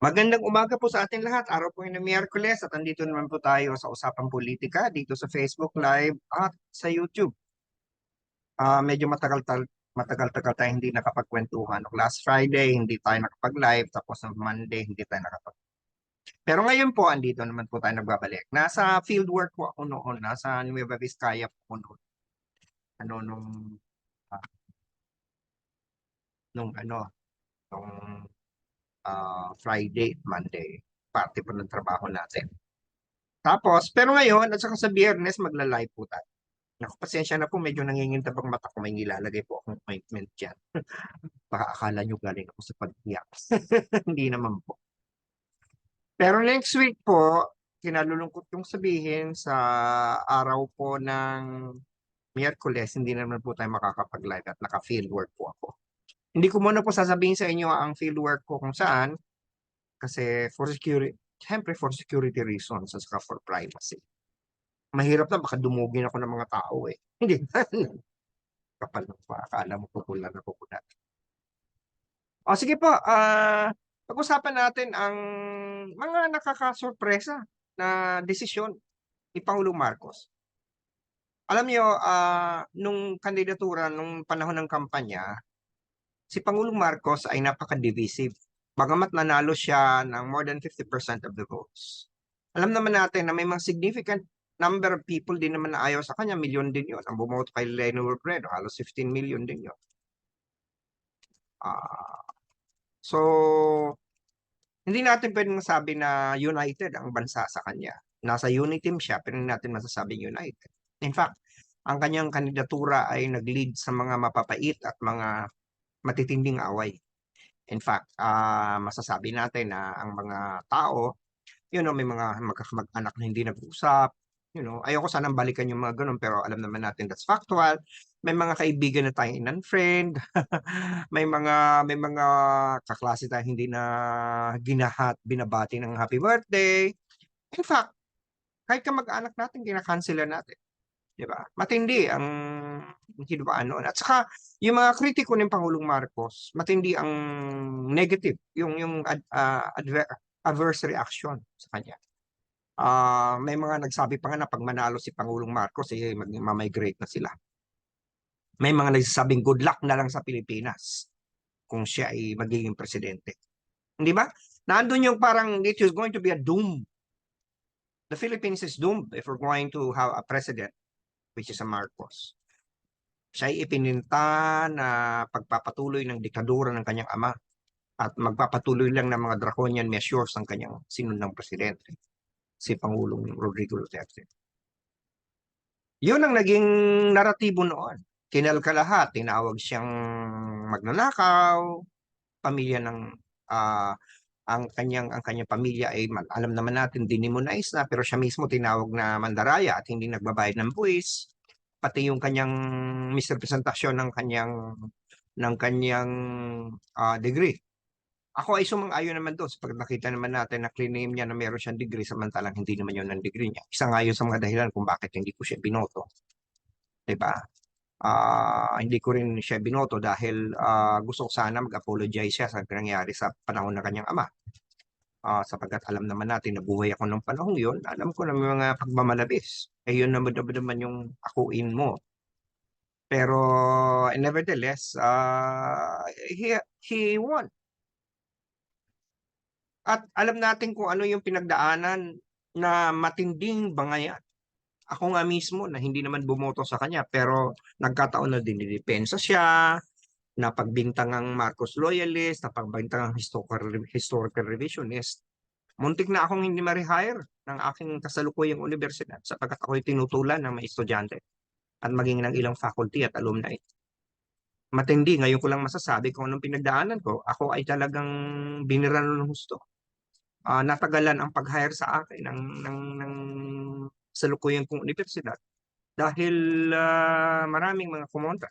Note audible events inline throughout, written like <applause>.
Magandang umaga po sa atin lahat. Araw po ng Miyerkules at andito naman po tayo sa Usapang Politika dito sa Facebook Live at sa YouTube. Ah, medyo matagal tal matagal-tagal tayo hindi nakapagkwentuhan. Last Friday, hindi tayo nakapag-live. Tapos ng Monday, hindi tayo nakapag Pero ngayon po, andito naman po tayo nagbabalik. Nasa fieldwork po ako noon. Nasa Nueva Vizcaya po noon. Ano, nung, ah, nung ano, nung ah, Friday, Monday. Parte po ng trabaho natin. Tapos, pero ngayon, at saka sa biyernes, magla-live po tayo. Naku, pasensya na po, medyo nangingintab ang mata ko. May nilalagay po akong ointment dyan. <laughs> Baka akala nyo galing ako sa pag-iyak. <laughs> Hindi naman po. Pero next week po, kinalulungkot kong sabihin sa araw po ng Miyerkules, hindi naman po tayo makakapag-live at naka-fieldwork po ako. Hindi ko muna po sasabihin sa inyo ang fieldwork ko kung saan kasi for security, siyempre for security reasons at saka for privacy. Mahirap na, baka dumugin ako ng mga tao eh. <laughs> Hindi? Kapal ng pa, akala mo popular na popular. O sige po, ah pag-usapan natin ang mga nakakasorpresa na desisyon ni Pangulong Marcos. Alam niyo, ah nung kandidatura, nung panahon ng kampanya, si Pangulong Marcos ay napaka-divisive. Bagamat nanalo siya ng more than 50% of the votes. Alam naman natin na may mga significant number of people din naman na ayaw sa kanya, milyon din yun. Ang bumoto kay Leno Robredo, halos 15 million din yun. Ah, so, hindi natin pwedeng masabi na united ang bansa sa kanya. Nasa unity team siya, pero hindi natin masasabing united. In fact, ang kanyang kandidatura ay nag-lead sa mga mapapait at mga matitinding away. In fact, ah masasabi natin na ang mga tao, you know, may mga magkakamag-anak na hindi nag-usap, you know, ayoko sanang balikan yung mga ganun, pero alam naman natin that's factual. May mga kaibigan na tayong in-unfriend, <laughs> may mga may mga kaklase tayong hindi na ginahat, binabati ng happy birthday. In fact, kahit ka mag-anak natin, kinakansela natin. Di ba? Matindi ang hinubaan noon. At saka, yung mga kritiko ng Pangulong Marcos, matindi ang negative, yung yung ad, ah, adver- adverse reaction sa kanya. Ah, may mga nagsabi pa nga na pag manalo si Pangulong Marcos, eh, mag-migrate na sila. May mga nagsasabing good luck na lang sa Pilipinas kung siya ay magiging presidente. Hindi ba? Nandun yung parang it is going to be a doom. The Philippines is doomed if we're going to have a president which is a Marcos. Siya ay ipininta na pagpapatuloy ng diktadura ng kanyang ama at magpapatuloy lang ng mga draconian measures ng kanyang sinundang presidente, si Pangulong Rodrigo Duterte. Yun ang naging naratibo noon. Kinalka lahat, tinawag siyang magnanakaw, pamilya ng ah, ang kanyang ang kanyang pamilya ay alam naman natin dinimonize na pero siya mismo tinawag na mandaraya at hindi nagbabayad ng buwis pati yung kanyang misrepresentasyon ng kanyang ng kanyang ah, degree. Ako ay sumang-ayon naman doon sapagkat nakita naman natin na claim niya na meron siyang degree samantalang hindi naman yun ang degree niya. Isa nga yun sa mga dahilan kung bakit hindi ko siya binoto. 'Di ba? Ah, hindi ko rin siya binoto dahil ah, gusto ko sana mag-apologize siya sa nangyari sa panahon ng kanyang ama. Ah, sapagkat alam naman natin na buhay ako ng panahon yun, alam ko na may mga pagmamalabis. Eh yun naman naman, naman yung akuin mo. Pero nevertheless, ah, he, he won. At alam natin kung ano yung pinagdaanan na matinding bangayan. Ako nga mismo na hindi naman bumoto sa kanya pero nagkataon na dinidepensa siya, napagbintang ang Marcos loyalist, napagbintang ang historical, historical revisionist. Muntik na akong hindi ma-rehire ng aking kasalukuyang universidad sapagkat ako'y tinutulan ng mga estudyante at maging ng ilang faculty at alumni. Matindi, ngayon ko lang masasabi kung anong pinagdaanan ko. Ako ay talagang biniran ng husto. Ah, natagalan ang pag-hire sa akin ng, ng, ng salukuyang kong universidad dahil ah, maraming mga kumontra.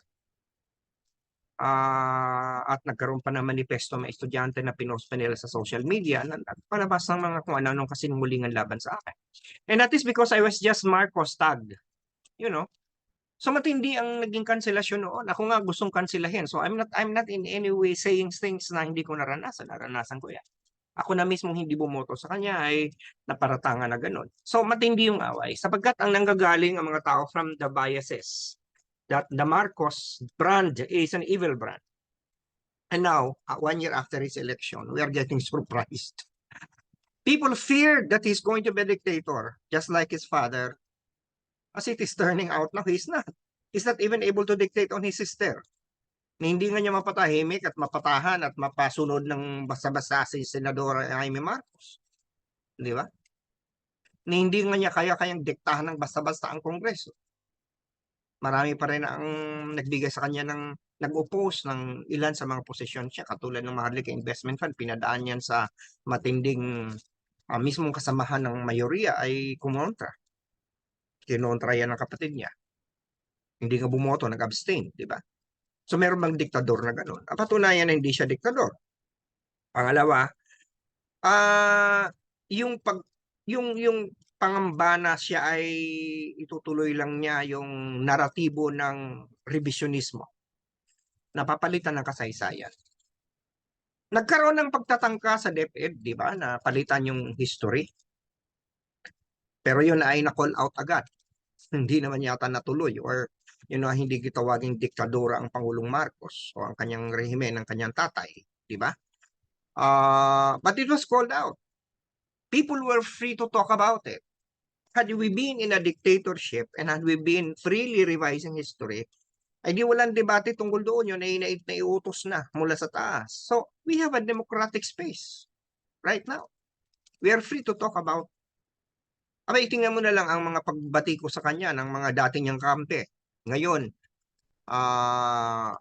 Ah, at nagkaroon pa ng manifesto mga estudyante na pinost pa nila sa social media na palabas ng mga kung ano-anong kasinungalingan laban sa akin. And that is because I was just Marcos tagged. You know? So matindi ang naging kanselasyon noon. Ako nga gustong kanselahin. So I'm not I'm not in any way saying things na hindi ko naranasan. Naranasan ko yan. Ako na mismo hindi bumoto sa kanya ay naparatangan na ganun. So matindi yung away sapagkat ang nanggagaling ang mga tao from the biases that the Marcos brand is an evil brand. And now, uh, one year after his election, we are getting surprised. People feared that he's going to be a dictator, just like his father. As it is turning out now, he's not. He's not even able to dictate on his sister. Na hindi nga niya mapatahimik at mapatahan at mapasunod ng basta-basta si Senadora Jaime Marcos. Di ba? Na hindi nga niya kaya-kayang diktahan ng basta-basta ang Kongreso. Marami pa rin ang nagbigay sa kanya ng nag-oppose ng ilan sa mga posisyon siya katulad ng Maharlika Investment Fund pinadaan yan sa matinding ah, mismong kasamahan ng mayoriya ay kumontra. Kinontra yan ng kapatid niya. Hindi nga bumoto, nag-abstain, di ba? So meron bang diktador na gano'n? Ang patunayan na hindi siya diktador. Pangalawa, ah yung pag yung yung pangamba na siya ay itutuloy lang niya yung naratibo ng revisionismo. Napapalitan ng kasaysayan. Nagkaroon ng pagtatangka sa DepEd, di ba, na palitan yung history. Pero yun ay na-call out agad. <laughs> Hindi naman yata natuloy or yun know, hindi gitawaging diktadora ang Pangulong Marcos o ang kanyang rehimen ng kanyang tatay, di ba? Uh, but it was called out. People were free to talk about it. Had we been in a dictatorship and had we been freely revising history, ay di walang debate tungkol doon yun ay nait na iutos na mula sa taas. So, we have a democratic space right now. We are free to talk about Abay, tingnan mo na lang ang mga pagbati ko sa kanya ng mga dati niyang kampe. Ngayon, ah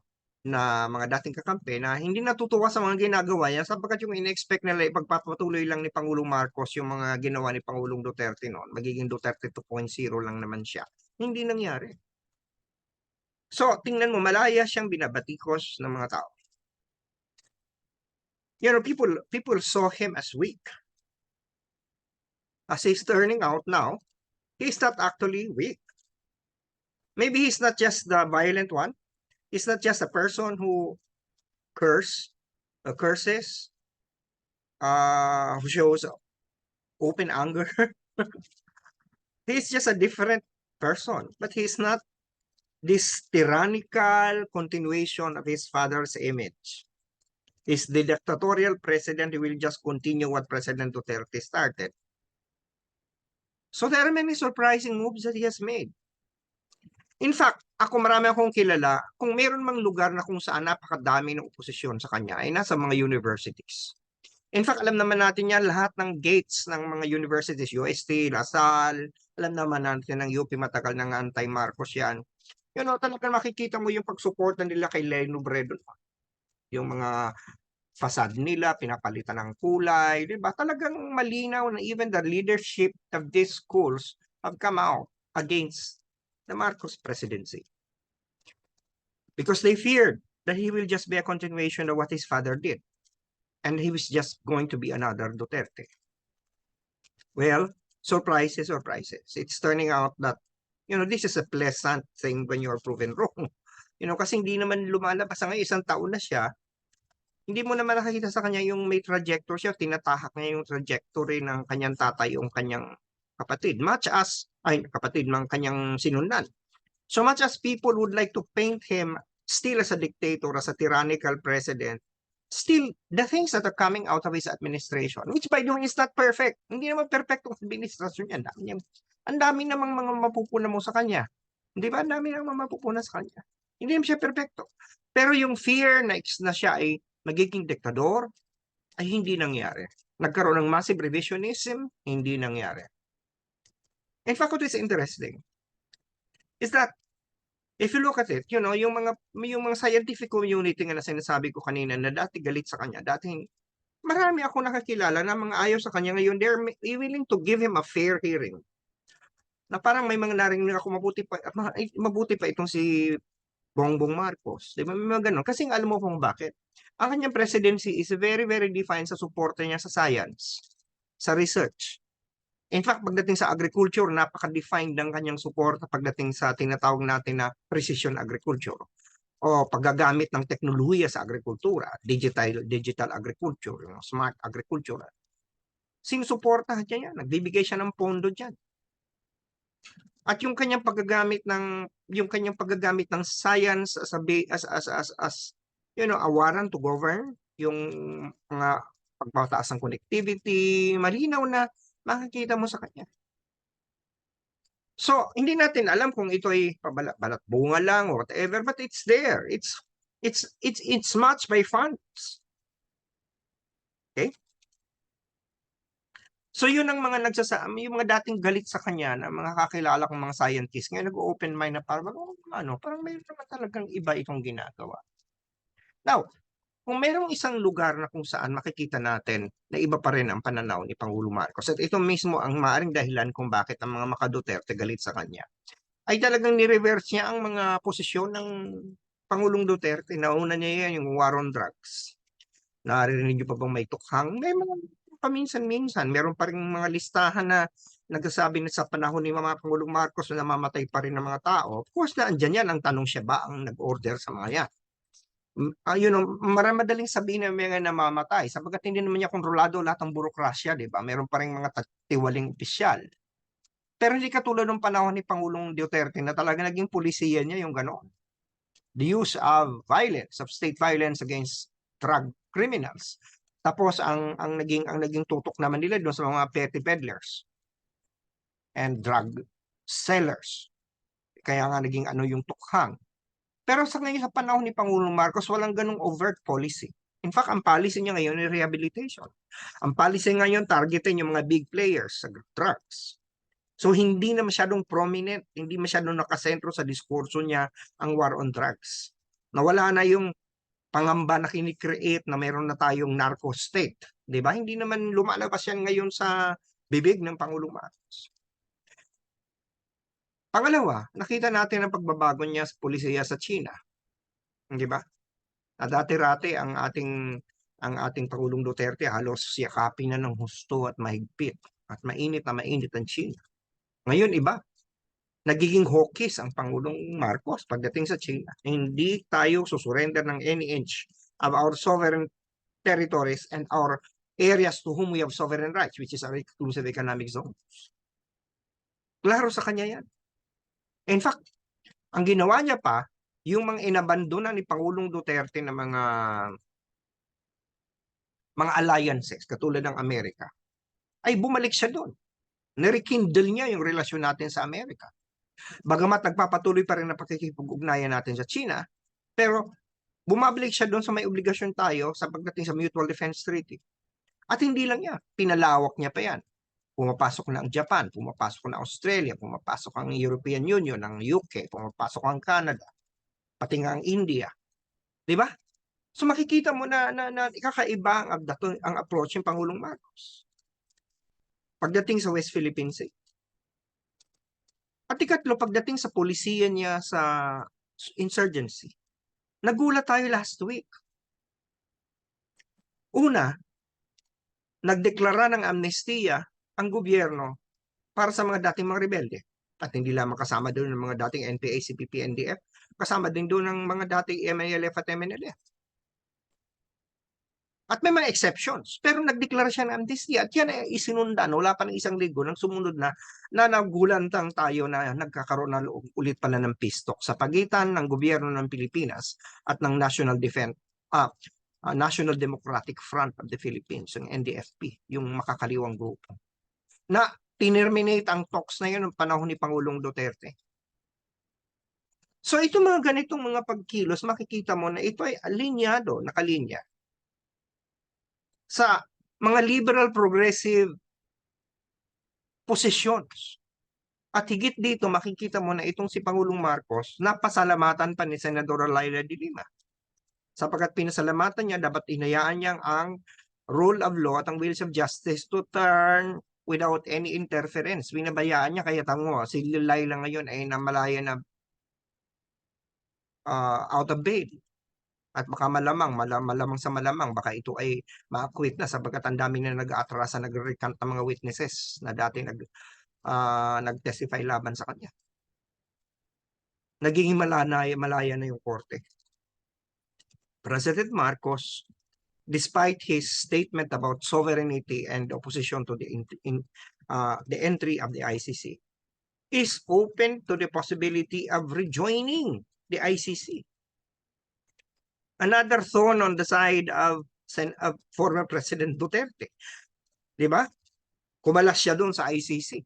na mga dating kakampi na hindi natutuwa sa mga ginagawa niya sapagkat yung in-expect nila ipagpapatuloy lang ni Pangulong Marcos yung mga ginawa ni Pangulong Duterte noon. Magiging Duterte 2.0 lang naman siya. Hindi nangyari. So, tingnan mo, malaya siyang binabatikos ng mga tao. You know, people, people saw him as weak. As he's turning out now, he's not actually weak. Maybe he's not just the violent one. He's not just a person who curse, uh, curses, uh, who shows open anger. <laughs> he's just a different person, but he's not this tyrannical continuation of his father's image. He's the dictatorial president will just continue what President Duterte started. So there are many surprising moves that he has made. In fact, ako marami akong kilala, kung meron mang lugar na kung saan napakadami ng oposisyon sa kanya ay nasa mga universities. In fact, alam naman natin yan, lahat ng gates ng mga universities, UST, Lasal, alam naman natin ng UP matagal ng anti-Marcos yan. You know, talagang makikita mo yung pagsuporta nila kay Leno Bredo. Yung mga fasad nila, pinapalitan ng kulay, di ba? Talagang malinaw na even the leadership of these schools have come out against the Marcos presidency. Because they feared that he will just be a continuation of what his father did. And he was just going to be another Duterte. Well, surprises, surprises. It's turning out that, you know, this is a pleasant thing when you're proven wrong. <laughs> You know, kasi hindi naman lumalabas ngayon, isang taon na siya, hindi mo naman nakakita sa kanya yung may trajectory siya, tinatahak niya yung trajectory ng kanyang tatay, yung kanyang kapatid. Much as, ay kapatid, ng kanyang sinundan. So much as people would like to paint him still as a dictator, as a tyrannical president, still the things that are coming out of his administration, which by the way is not perfect. Hindi naman perfect ang administrasyon niya. Ang dami, ang dami namang mga mapupuna mo sa kanya. Hindi ba? Ang dami namang mapupuna sa kanya. Hindi naman siya perfecto. Pero yung fear na, na siya ay magiging diktador, ay hindi nangyari. Nagkaroon ng massive revisionism, hindi nangyari. In fact, what is interesting is that if you look at it, you know, yung mga yung mga scientific community nga na sinasabi ko kanina na dati galit sa kanya, dati marami ako nakakilala na mga ayaw sa kanya ngayon, they're willing to give him a fair hearing. Na parang may mga narinig ako mabuti pa mabuti pa itong si Bongbong Marcos. Di ba? May mga ganun. Kasi alam mo kung bakit. Ang kanyang presidency is very, very defined sa suporta niya sa science, sa research. In fact, pagdating sa agriculture, napaka-defined ng kanyang suporta pagdating sa tinatawag natin na precision agriculture. o paggagamit ng teknolohiya sa agrikultura, digital digital agriculture, yung smart agriculture. Sinusuportahan niya yan, nagbibigay siya ng pondo diyan. At yung kanyang paggagamit ng yung kanyang paggagamit ng science as a as as as, as you know, a warrant to govern yung mga pagpataas ng connectivity, malinaw na makikita mo sa kanya. So, hindi natin alam kung ito ay pabalat bunga lang or whatever, but it's there. It's it's it's it's matched by funds. Okay? So yun ang mga nagsasa yung mga dating galit sa kanya na mga kakilala kong mga scientists ngayon nag-open mind na parang "Oh, ano, parang mayroon naman talagang iba itong ginagawa. Now, kung merong isang lugar na kung saan makikita natin na iba pa rin ang pananaw ni Pangulo Marcos at ito mismo ang maaring dahilan kung bakit ang mga maka-Duterte galit sa kanya ay talagang ni-reverse niya ang mga posisyon ng Pangulong Duterte. Nauna niya yan yung war on drugs. Naririnig niyo pa bang may tukhang? May mga paminsan-minsan. Meron pa rin mga listahan na nagsasabi na sa panahon ni Mama Pangulong Marcos na namamatay pa rin ng mga tao. Of course, na andyan yan. Ang tanong siya ba ang nag-order sa mga yan? Ah, yun, ang marami madaling sabihin may mga namamatay sapagkat hindi naman niya kontrolado lahat ng burokrasya, di ba? Meron pa rin mga tiwaling opisyal. Pero hindi katulad ng panahon ni Pangulong Duterte na talaga naging pulisiya niya yung gano'n. The use of violence, of state violence against drug criminals. Tapos ang ang naging ang naging tutok naman nila doon sa mga petty peddlers and drug sellers. Kaya nga naging ano yung tukhang. Pero sa ngayon sa panahon ni Pangulong Marcos, walang ganung overt policy. In fact, ang policy niya ngayon ay rehabilitation. Ang policy ngayon, targetin yung mga big players sa drugs. So hindi na masyadong prominent, hindi masyadong nakasentro sa diskurso niya ang war on drugs. Nawala na yung pangamba na kinikreate na meron na tayong narco state. 'Di ba? Hindi naman lumalabas yan ngayon sa bibig ng Pangulong Marcos. Pangalawa, nakita natin ang pagbabago niya sa polisiya sa China. 'Di ba? Na dati-rati ang ating ang ating Pangulong Duterte halos yakapin na ng husto at mahigpit at mainit na mainit ang China. Ngayon iba, nagiging hawkish ang Pangulong Marcos pagdating sa China. Hindi tayo susurrender ng any inch of our sovereign territories and our areas to whom we have sovereign rights, which is our exclusive economic zone. Klaro sa kanya yan. In fact, ang ginawa niya pa, yung mga inabandona ni Pangulong Duterte na mga mga alliances katulad ng Amerika, ay bumalik siya doon. Narekindle niya yung relasyon natin sa Amerika. Bagamat nagpapatuloy pa rin ang pakikipag-ugnayan natin sa China, pero bumabalik siya doon sa may obligasyon tayo sa pagdating sa Mutual Defense Treaty. At hindi lang yan, pinalawak niya pa yan. Pumapasok na ang Japan, pumapasok na Australia, pumapasok ang European Union, ang UK, pumapasok ang Canada, pati nga ang India. Di ba? So makikita mo na, na, na kakaiba ang, ang approach ng Pangulong Marcos. Pagdating sa West Philippine Sea. At ikatlo, pagdating sa polisiya niya sa insurgency, nagulat tayo last week. Una, nagdeklara ng amnestiya ang gobyerno para sa mga dating mga rebelde. At hindi lamang kasama doon ng mga dating NPA, CPP, NDF, kasama din doon ng mga dating MNLF at MNLF. At may mga exceptions. Pero nagdeklara siya ng amnesty at yan ay isinundan. Wala pa ng isang linggo nang sumunod na na nagulantang tayo na nagkakaroon na ulit pala ng pistok sa pagitan ng gobyerno ng Pilipinas at ng National Defense ah, ah, National Democratic Front of the Philippines, yung NDFP, yung makakaliwang grupo. Na tinerminate ang talks na yun ng panahon ni Pangulong Duterte. So ito mga ganitong mga pagkilos, makikita mo na ito ay alinyado, nakalinya sa mga liberal progressive positions. At higit dito, makikita mo na itong si Pangulong Marcos, napasalamatan pa ni Senadora Laila de Lima. Sapagkat pinasalamatan niya, dapat inayaan niya ang rule of law at ang wheels of justice to turn without any interference. Binabayaan niya, kaya tango, si Laila ngayon ay namalaya na uh, out of bail. At baka malamang, malam, malamang sa malamang, baka ito ay ma-acquit na sapagkat ang dami na nag-aatrasa, nag-recant ng mga witnesses na dati nag, uh, nag-testify laban sa kanya. Nagiging malaya, malaya na yung korte. President Marcos, despite his statement about sovereignty and opposition to the in, in, uh, the entry of the ICC, is open to the possibility of rejoining the ICC. Another thorn on the side of, of former President Duterte. Di ba? Kumalas siya doon sa ICC.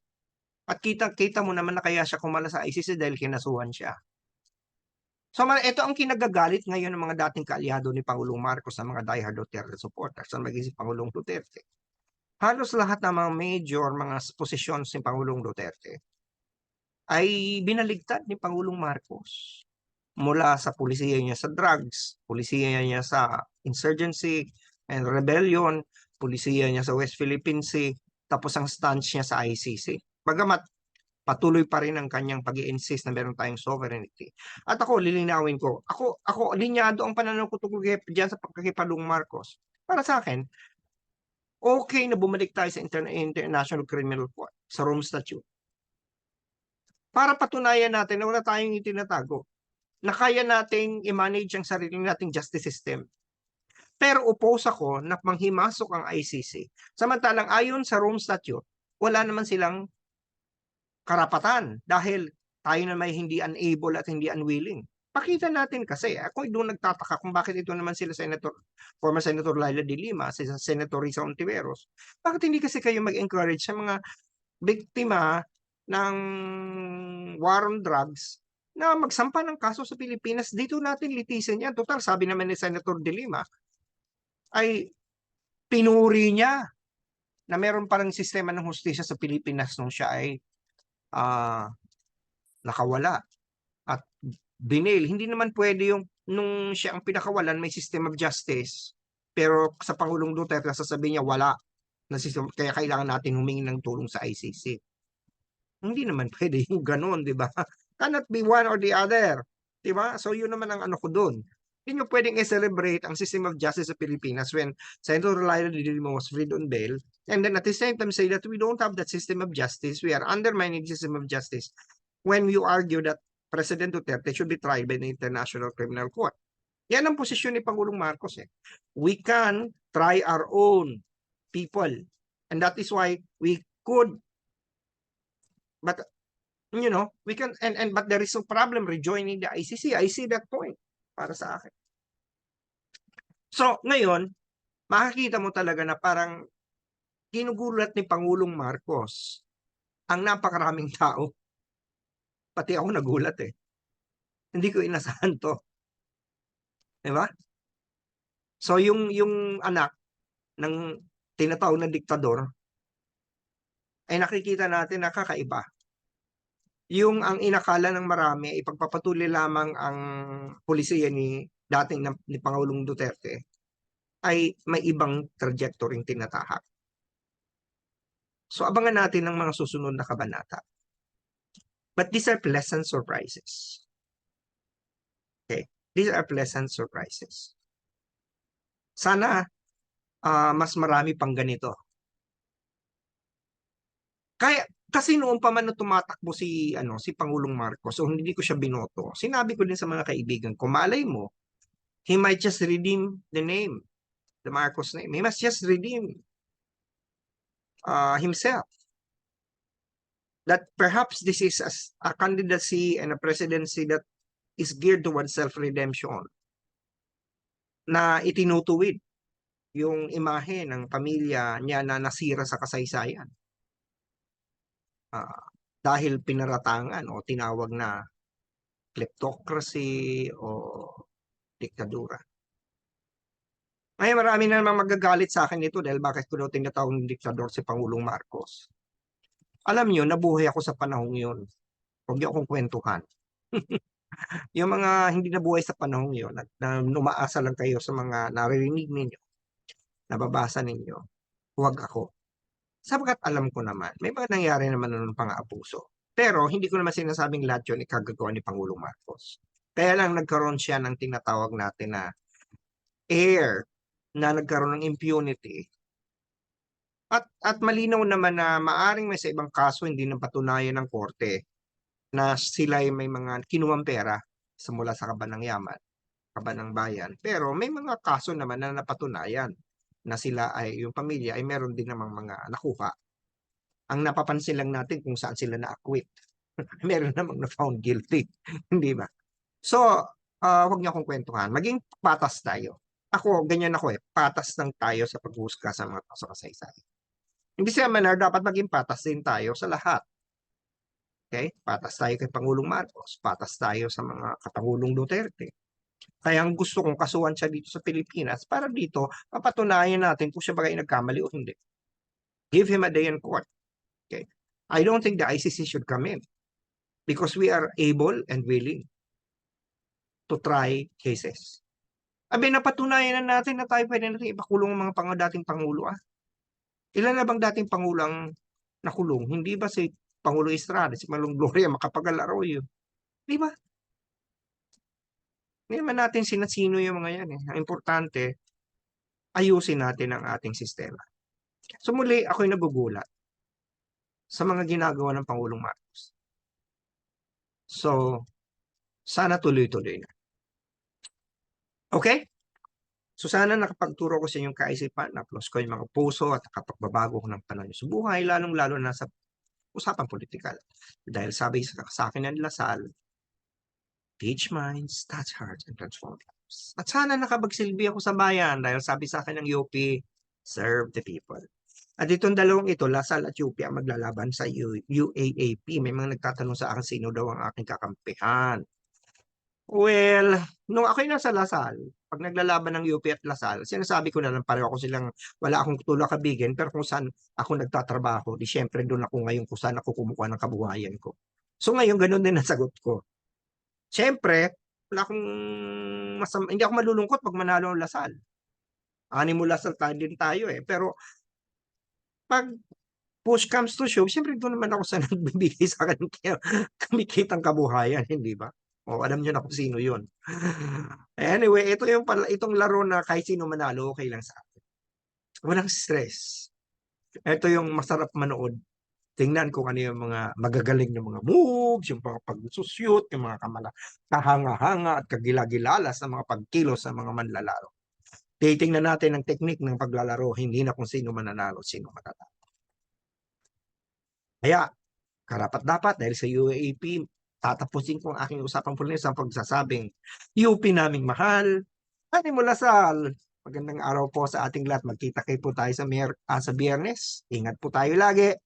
At kita-kita mo naman na kaya siya kumalas sa ICC dahil kinasuhan siya. So ma- ito ang kinagagalit ngayon ng mga dating kaalyado ni Pangulong Marcos sa mga diehard Duterte supporters sa maging si Pangulong Duterte. Halos lahat ng mga major mga posisyon ni Pangulong Duterte ay binaligtad ni Pangulong Marcos. Mula sa pulisiya niya sa drugs, pulisiya niya sa insurgency and rebellion, pulisiya niya sa West Philippine Sea, tapos ang stance niya sa ICC. Bagamat patuloy pa rin ang kanyang pag insist na meron tayong sovereignty. At ako, lilinawin ko, ako, ako, linyado ang pananaw ko tungkol dyan sa pagkakipalong Marcos. Para sa akin, okay na bumalik tayo sa Inter- International Criminal Court, sa Rome Statute. Para patunayan natin na wala tayong itinatago, na kaya nating i-manage ang sarili nating justice system. Pero oppose ako na manghimasok ang ICC. Samantalang ayon sa Rome Statute, wala naman silang karapatan dahil tayo na may hindi unable at hindi unwilling. Pakita natin kasi, ako doon nagtataka kung bakit ito naman sila Senator, former Senator Laila de Lima, si Senator Risa Ontiveros. Bakit hindi kasi kayo mag-encourage sa mga biktima ng war on drugs na magsampa ng kaso sa Pilipinas, dito natin litisin yan. Total, sabi naman ni Senator de Lima, ay pinuri niya na meron parang sistema ng hustisya sa Pilipinas nung siya ay ah nakawala at binail. Hindi naman pwede yung nung siya ang pinakawalan may system of justice pero sa Pangulong Duterte sasabihin niya wala na system kaya kailangan natin humingi ng tulong sa ICC. Hindi naman <laughs> pwede yung ganun, di ba? Cannot be one or the other. Di ba? So yun naman ang ano ko doon. Hindi nyo pwedeng i-celebrate ang system of justice sa Pilipinas when Senator Laila de Lima was freed on bail and then at the same time say that we don't have that system of justice, we are undermining system of justice when you argue that President Duterte should be tried by the International Criminal Court. Yan ang posisyon ni Pangulong Marcos. Eh. We can try our own people. And that is why we could but you know, we can and and but there is no problem rejoining the ICC. I see that point para sa akin. So, ngayon, makikita mo talaga na parang ginugulat ni Pangulong Marcos ang napakaraming <laughs> tao. Pati ako nagulat eh. Hindi ko inasahan to. Di ba? So, yung, yung anak ng tinatawag na diktador, ay nakikita natin na kakaiba. Yung ang inakala ng marami, ipagpapatuloy lamang ang polisiya ni dating na, ni Pangulong Duterte, ay may ibang trajectory tinatahak. So abangan natin ang mga susunod na kabanata. But these are pleasant surprises. Okay, these are pleasant surprises. Sana ah, mas marami pang ganito. Kaya kasi noon pa man na tumatakbo si ano si Pangulong Marcos, so hindi ko siya binoto. Sinabi ko din sa mga kaibigan ko, malay mo, he might just redeem the name, the Marcos name. He must just redeem uh, himself. That perhaps this is a, a candidacy and a presidency that is geared towards self-redemption na itinutuwid yung imahe ng pamilya niya na nasira sa kasaysayan. Ah, dahil pinaratangan o tinawag na kleptocracy o diktadura. Ngayon marami na namang magagalit sa akin nito dahil bakit ko daw tinatawag ng diktador si Pangulong Marcos. Alam niyo, nabuhay ako sa panahong yun. Huwag niyo akong kwentuhan. <laughs> yung mga hindi nabuhay sa panahong yun at na numaasa lang kayo sa mga naririnig ninyo, nababasa ninyo, huwag ako. Sapagkat alam ko naman, may mga nangyari naman ng pang-aabuso. Pero hindi ko naman sinasabing lahat yun ikagagawa ni Pangulong Marcos. Kaya lang nagkaroon siya ng tinatawag natin na air na nagkaroon ng impunity. At, at malinaw naman na maaring may sa ibang kaso hindi na patunayan ng korte na sila ay may mga kinuwang pera sa mula sa kaban ng yaman. kaba ng bayan. Pero may mga kaso naman na napatunayan na sila ay, yung pamilya ay meron din namang mga nakuha. Ang napapansin lang natin kung saan sila na-acquit. <laughs> meron namang na-found guilty. <laughs> Hindi ba? So, ah wag niyo akong kwentuhan. Maging patas tayo. Ako, ganyan ako eh. Patas lang tayo sa paghuhusga sa mga tao sa kasaysayan. Hindi siya manar, dapat maging patas din tayo sa lahat. Okay? Patas tayo kay Pangulong Marcos. Patas tayo sa mga katangulong Duterte. Kaya ang gusto kong kasuhan siya dito sa Pilipinas para dito mapatunayan natin kung siya bagay nagkamali o hindi. Give him a day in court. Okay? I don't think the ICC should come in because we are able and willing to try cases. Abi, napatunayan na natin na tayo pwede natin ipakulong ang mga pang dating Pangulo ah. Ilan na bang dating Pangulo ang nakulong? Hindi ba si Pangulo Estrada, si Malong Gloria, Macapagal Arroyo? Di ba? Hindi naman natin sinasino yung mga yan eh. Ang importante, ayusin natin ang ating sistema. So muli, ako'y nagugulat sa mga ginagawa ng Pangulong Marcos. So, sana tuloy-tuloy na. Okay? So sana nakapagturo ko sa inyong kaisipan, na-plus ko yung mga puso at nakapagbabago ko ng panahon sa buhay, lalong-lalo na sa usapang politikal. Dahil sabi sa, sa akin ng Lasal, teach minds, touch hearts, and transform lives. At sana nakabagsilbi ako sa bayan dahil sabi sa akin ng UP, serve the people. At itong dalawang ito, Lasal at UP ang maglalaban sa UAAP. May mga nagtatanong sa akin sino daw ang aking kakampihan. Well, nung ako'y nasa Lasal, pag naglalaban ng UP at Lasal, sinasabi ko na lang pareho ako silang wala akong tulak kabigin, pero kung saan ako nagtatrabaho, di syempre doon ako ngayon kung saan ako kumukuha ng kabuhayan ko. So ngayon, ganun din ang sagot ko. Syempre, wala akong masama, hindi ako malulungkot pag manalo ang Lasal. Ani mo Lasal tayo din tayo eh. Pero pag push comes to shove, syempre doon naman ako sa <laughs> nagbibigay sa akin kaya kumikitang kabuhayan, hindi ba? O alam niyo na kung sino yun. Anyway, ito yung pala, itong laro na kahit sino manalo, okay lang sa akin. Walang stress. Ito yung masarap manood. Tingnan kung ano yung mga magagaling na mga moves, yung mga pagsusyot, yung mga kamala, kahanga-hanga at kagila-gilalas na mga pagkilos sa mga manlalaro. Titingnan natin ang teknik ng paglalaro, hindi na kung sino mananalo, sino matatalo. Kaya, karapat dapat dahil sa UAP, tatapusin ko ang aking usapang pulis sa pagsasabing, UP naming mahal, Ani mo Lasal, magandang araw po sa ating lahat. Magkita kayo po tayo sa, mer ah, sa biyernes. Ingat po tayo lagi.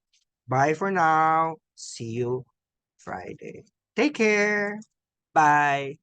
Bye for now. See you Friday. Take care. Bye.